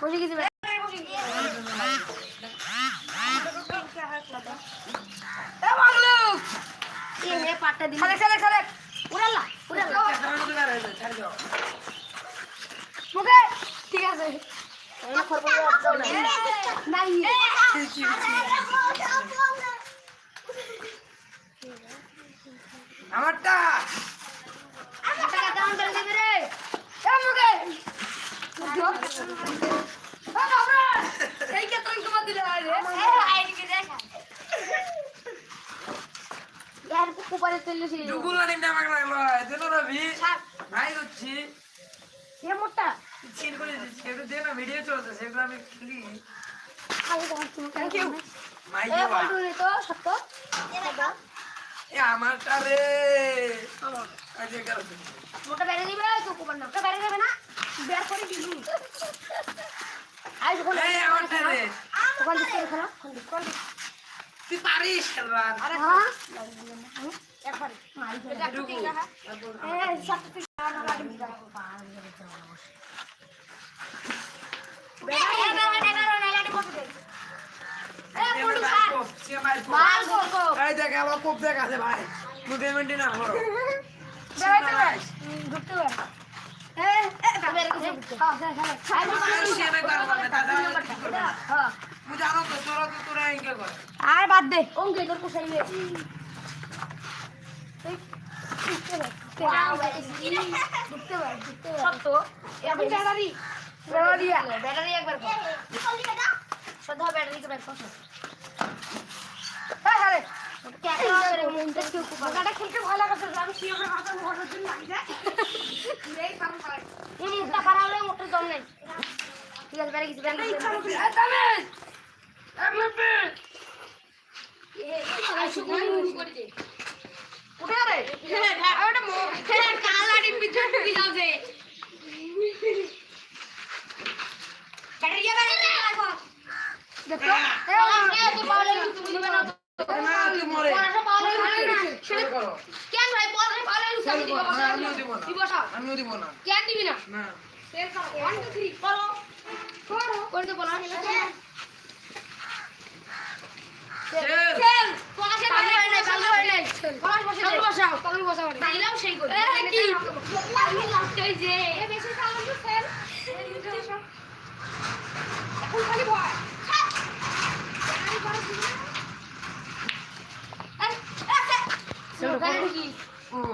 বসে গেছি পাটটা খালে খালে খালে! মুখে! ঠিক আছে। আমারটা টাকা কেমন করে দিবি রে এ মুখে এ বাবা এই কে তুমি তোমার দিলে আয় রে এ আইডিকে দেখ আমাকে লাগল দিল রবি ভাই হচ্ছি এ মোটা। চিল করে দিচ্ছি একটু দে না ভিডিও চলছে সেগুলো আমি খেলি। থ্যাংক ইউ মাই তো সত্য? এ আমারটা রে। আজকে গেল। মোটা বেড়ে দিবে তো কুপার না ওটা বেড়ে যাবে না। বের করে দিবি। আই যখন এই আমারটা রে। ওখান থেকে খেলা ওখান থেকে। তুই পারিস খেলবার হ্যাঁ কোপ দেখ আছে ভাই মুটে মিন্টি না করো ঢুকতে পারে এ এ বের করে হ্যাঁ হ্যাঁ হ্যাঁ খাই হ্যাঁ মু জানো তো তোরা তো তোরা এঙ্কে করে আর বাদ দে। অঙ্কে তোর সত্য এখন ব্যাটারি ব্যাটারি একবার সদা ব্যাটারি করে হ্যাঁ হ্যাঁ রে। ঠিক আছে আমিও দিব না কেন দিবি না না করো করতে বলো চল খেল পড়াশে ভালো হয় নাই ভালো হয় নাই পড়াশ বসে দে বসাও পাগল বসাও দিলাম সেই করি